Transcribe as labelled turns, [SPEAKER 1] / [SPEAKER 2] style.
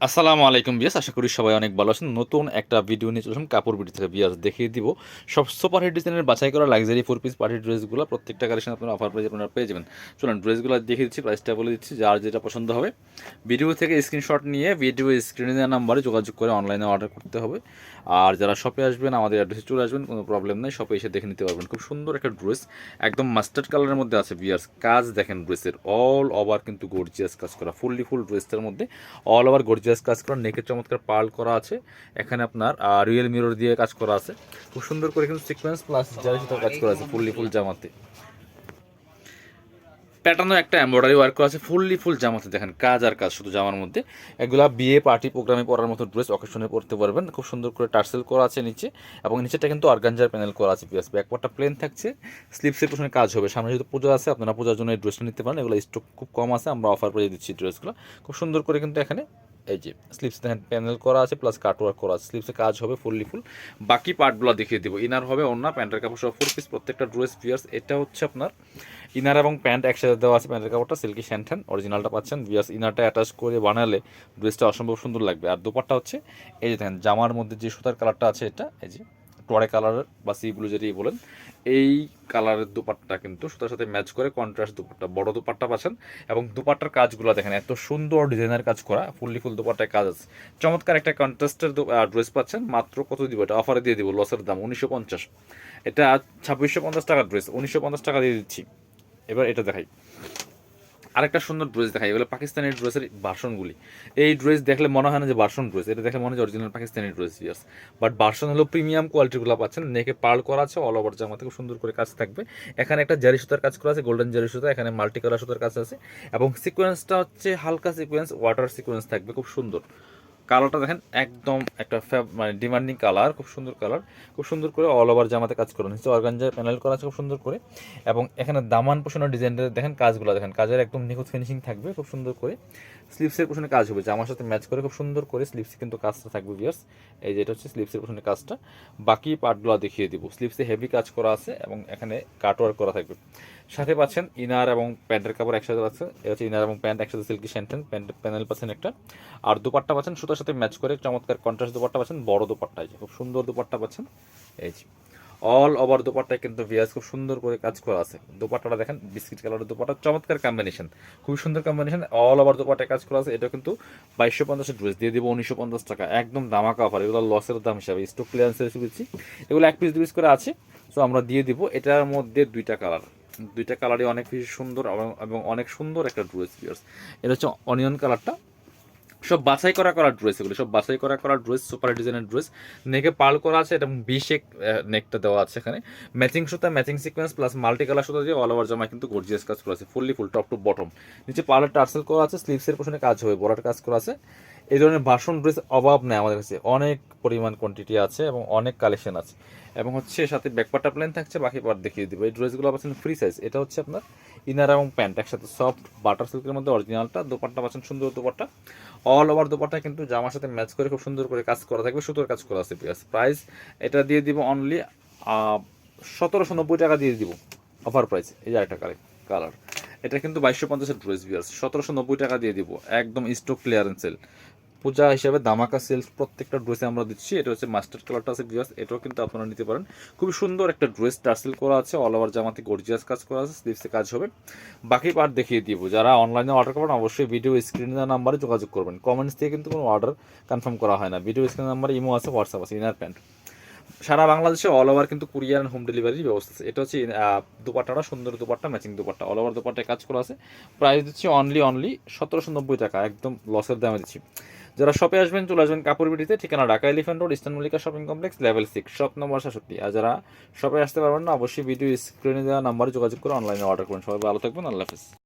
[SPEAKER 1] আসসালামু আলাইকুম বিয়াস আশা করি সবাই অনেক ভালো আছেন। নতুন একটা ভিডিও নিয়ে চললাম কাপড় বিডি থেকে। বিয়াস দেখিয়ে দিব, সব সুপার হিট ডিজাইনের বাছাই করা লাক্সারি ফোর পিস পার্টি ড্রেসগুলো প্রত্যেকটা কালেকশন আপনারা অফার প্রাইজে আপনারা পেয়ে যাবেন। চলুন ড্রেসগুলো দেখিয়ে দিচ্ছি প্রাইসটা বলে দিচ্ছি, যার যেটা পছন্দ হবে। ভিডিও থেকে স্ক্রিনশট নিয়ে ভিডিও স্ক্রিনে দেওয়া নাম্বারে যোগাযোগ করে অনলাইনে অর্ডার করতে হবে। আর যারা শপে আসবেন, আমাদের অ্যাড্রেসে চলে আসবেন, কোনো প্রবলেম নেই শপে এসে দেখে নিতে পারবেন। খুব সুন্দর একটা ড্রেস একদম মাস্টার্ড কালারের মধ্যে আছে বিয়ার্স কাজ দেখেন ড্রেসের অল ওভার কিন্তু গর্জিয়াস কাজ করা ফুললি ফুল ড্রেসটার মধ্যে অল ওভার গর্জিয়াস কাজ করা নেকের চমৎকার পার্ল করা আছে। এখানে আপনার রিয়েল মিরর দিয়ে কাজ করা আছে। খুব সুন্দর করে কিন্তু সিকোয়েন্স প্লাস যারা সাথে কাজ করা আছে ফুললি ফুল জামাতে। প্যাটার্নও একটা এমব্রয়ডারি ওয়ার্ক করা আছে ফুললি ফুল জামাতে দেখেন, কাজ আর কাজ শুধু জামার মধ্যে। এগুলা বিয়ে পার্টি প্রোগ্রামে পরার মতো ড্রেস অকেশনে পরতে পারবেন। খুব সুন্দর করে টার্সেল করা আছে নিচে, এবং নিচেটা কিন্তু অর্গানজার প্যানেল করা আছে পিএস ব্যাকপারটা প্লেন থাকছে স্লিপসের পিছনে কাজ হবে। সামনে যেহেতু পূজা আছে, আপনারা পূজার জন্য এই ড্রেসটা নিতে পারেন। এগুলো স্টক খুব কম আছে, আমরা অফার করে দিচ্ছি ড্রেসগুলো খুব সুন্দর করে কিন্তু এখানে এই যে স্লিপস হ্যান্ড প্যানেল করা আছে প্লাস কাটওয়ার্ক করা আছে। স্লিপসে কাজ হবে ফুললি ফুল বাকি পার্টগুলো দেখিয়ে দেবো। ইনার হবে অন্য প্যান্টের কাপড় সব ফোর পিস প্রত্যেকটা ড্রেস পিয়ার্স এটা হচ্ছে আপনার ইনার এবং প্যান্ট একসাথে দেওয়া আছে প্যান্টের কাপড়টা সিল্কি শ্যান্টান অরিজিনালটা পাচ্ছেন। ভিয়ার্স ইনারটা অ্যাটাচ করে বানালে ড্রেসটা অসম্ভব সুন্দর লাগবে। আর দুপারটা হচ্ছে, এই যে দেখেন, জামার মধ্যে যে সুতার কালারটা আছে এটা, এই যে টরে কালারের বা সি ব্লু যেটি বলেন, এই কালারের দুপাট্টা কিন্তু সুতার সাথে ম্যাচ করে কন্ট্রাস্ট দুপাট্টা, বড় দুপাট্টা পাচ্ছেন এবং দুপাট্টার কাজগুলো দেখেন, এত সুন্দর ডিজাইনের কাজ করা, ফুললি ফুল দুপাট্টায় কাজ আছে। চমৎকার একটা কন্ট্রাস্টের ড্রেস পাচ্ছেন, মাত্র কত দিব এটা? অফারে দিয়ে দিব লসের দাম উনিশশো পঞ্চাশ। এটা ছাব্বিশশো পঞ্চাশ টাকার ড্রেস উনিশশো পঞ্চাশ টাকা দিয়ে দিচ্ছি। এবার এটা দেখাই। আরেকটা সুন্দর ড্রেস দেখায় এগুলো পাকিস্তানি ড্রেসের বাসনগুলি। এই ড্রেস দেখলে মনে হয় না যে ভার্সন ড্রেস, এটা দেখলে মনে হয় অরিজিনাল পাকিস্তানি ড্রেস ইয়ার্স বাট ভার্সন হলো প্রিমিয়াম কোয়ালিটিগুলো পাচ্ছেন, নেকে পার্ল করা আছে অল ওভার জামাতে খুব সুন্দর করে কাজ থাকবে। এখানে একটা জারি সুতার কাজ করা আছে গোল্ডেন জারি সুতা, এখানে মাল্টি কালার সুতার কাজ আছে। এবং সিকোয়েন্সটা হচ্ছে হালকা সিকোয়েন্স ওয়াটার সিকোয়েন্স থাকবে, খুব সুন্দর। কালারটা দেখেন একদম একটা মানে ডিমান্ডিং কালার খুব সুন্দর কালার খুব সুন্দর করে অল ওভার জামাতে কাজ করা। নিচে অর্গানজার প্যানেল করা আছে, খুব সুন্দর করে। এবং এখানে দামান পোষণের ডিজাইনটা দেখেন কাজগুলো দেখেন, কাজের একদম নিখুঁত ফিনিশিং থাকবে, খুব সুন্দর করে। স্লিপসের পোষণে কাজ হবে, জামার সাথে ম্যাচ করে খুব সুন্দর করে স্লিপসে কিন্তু কাজটা থাকবে বিয়ার্স এই যে এটা হচ্ছে স্লিপসের পোষণে কাজটা। বাকি পার্টগুলো দেখিয়ে দিব। স্লিপসে হেভি কাজ করা আছে এবং এখানে কাটওয়ার্ক করা থাকবে। সাথে পাচ্ছেন ইনার এবং প্যান্টের কাপড় একসাথে আছে। এটা হচ্ছে ইনার এবং প্যান্ট একসাথে সিল্কি স্যান্টেন প্যান্ট প্যানেল পাচ্ছেন একটা। আর দুপাট্টা পাচ্ছেন সুতার সাথে ম্যাচ করে চমৎকার কন্ট্রাস্ট দুপাট্টা পাচ্ছেন, বড় দুপাট্টা খুব সুন্দর দুপাট্টা পাচ্ছেন। এই যে অল ওভার দুপাট্টায় কিন্তু ভিয়াস খুব সুন্দর করে কাজ করা আছে। দুপাট্টাটা দেখেন বিস্কিট কালারের দুপাট্টা, চমৎকার কম্বিনেশন খুবই সুন্দর কম্বিনেশন অল ওভার দুপাট্টায় কাজ করা আছে। এটা কিন্তু বাইশশো পঞ্চাশের ড্রেস দিয়ে দিব উনিশশো পঞ্চাশ টাকা, একদম দামাকা অফার এগুলো লসের দাম হিসাবে স্টক ক্লিয়ারেন্স দিচ্ছি। এগুলো এক পিস দু পিস করে আছে সো আমরা দিয়ে দিব। এটার মধ্যে দুইটা কালার দুইটা কালারই অনেক বেশি সুন্দর এবং- এবং অনেক সুন্দর একটা ড্রেস পিয়ার্স এটা হচ্ছে অনিয়ন কালারটা সব বাছাই করা করা ড্রেস এগুলো, সব বাছাই করা করা ড্রেস সুপার ডিজাইনের ড্রেস নেকে পাল করা আছে এবং বিশেক নেকটা দেওয়া আছে এখানে। ম্যাচিং সুতা matching sequence plus multi colour সুতা দিয়ে অল ওভার জামা কিন্তু গর্জিয়াস কাজ করা আছে fully full top to bottom নিচে পার্লার টার্সেল করা আছে স্লিভসের পোশনে কাজ হবে বড়ার কাজ করা আছে। এই ধরনের বাসন ড্রেস অভাব নেই আমাদের কাছে। অনেক পরিমাণ কোয়ান্টিটি আছে এবং অনেক কালেকশন আছে। এবং হচ্ছে সাথে ব্যাকপার্টটা প্লেন থাকছে, বাকি পার্ট দেখিয়ে দিব। এই ড্রেসগুলো পাচ্ছেন ফ্রি সাইজ এটা হচ্ছে আপনার ইনার এবং প্যান্ট একসাথে সফট বাটার সিল্কের মধ্যে অরিজিনালটা দোপাট্টা পাচ্ছেন সুন্দর দোপাট্টা। অল ওভার দোপাট্টা কিন্তু জামার সাথে ম্যাচ করে খুব সুন্দর করে কাজ করা থাকবে, সুতোর কাজ করা আছে প্রাইস প্রাইস এটা দিয়ে দিব অনলি সতেরোশো নব্বই টাকা দিয়ে দিব অফার প্রাইস এই যে একটা কালার এটা কিন্তু বাইশশো পঞ্চাশের ড্রেস বিয়ার্স সতেরোশো নব্বই টাকা দিয়ে দিব। একদম স্টক ক্লিয়ারেন্স সেল পূজা হিসাবে দামাকা সেলস প্রত্যেকটা ড্রেসে আমরা দিচ্ছি। এটা হচ্ছে মাস্টার কালারটা আছে বিয়ার্স এটাও কিন্তু আপনারা নিতে পারেন। খুবই সুন্দর একটা ড্রেস টার্সেল করা আছে অল ওভার জামাতে গর্জিয়াস কাজ করা আছে স্লিভসে কাজ হবে। বাকি পার্ট দেখিয়ে দিব। যারা অনলাইনে অর্ডার করবেন, অবশ্যই ভিডিও স্ক্রিনের নাম্বারে যোগাযোগ করবেন। কমেন্টস দিয়ে কিন্তু কোনো অর্ডার কনফার্ম করা হয় না। ভিডিও স্ক্রিন নাম্বারে ইমো আছে হোয়াটসঅ্যাপ আছে ইনার প্যান্ট সারা বাংলাদেশে অল ওভার কিন্তু কুরিয়ার অ্যান্ড হোম ডেলিভারির ব্যবস্থা আছে। এটা হচ্ছে দুপাট্টাটা, সুন্দর dupatta matching dupatta. All over দুপাট্টায় কাজ করা আছে। প্রাইস দিচ্ছি অনলি অনলি সতেরোশো নব্বই টাকা। একদম লসের দামে দিচ্ছি। যারা শপে আসবেন, চলে আসবেন কাপড় বিটিতে ঠিকানা Dhaka elephant road ইস্তান Mallika shopping complex level six shop নম্বর সাতষট্টি আর যারা শপে আসতে পারবেন না, অবশ্যই ভিডিও স্ক্রিনে দেওয়া নাম্বারে যোগাযোগ করে অনলাইনে অর্ডার করুন। সবাই ভালো থাকবেন, আল্লাহ হাফিজ।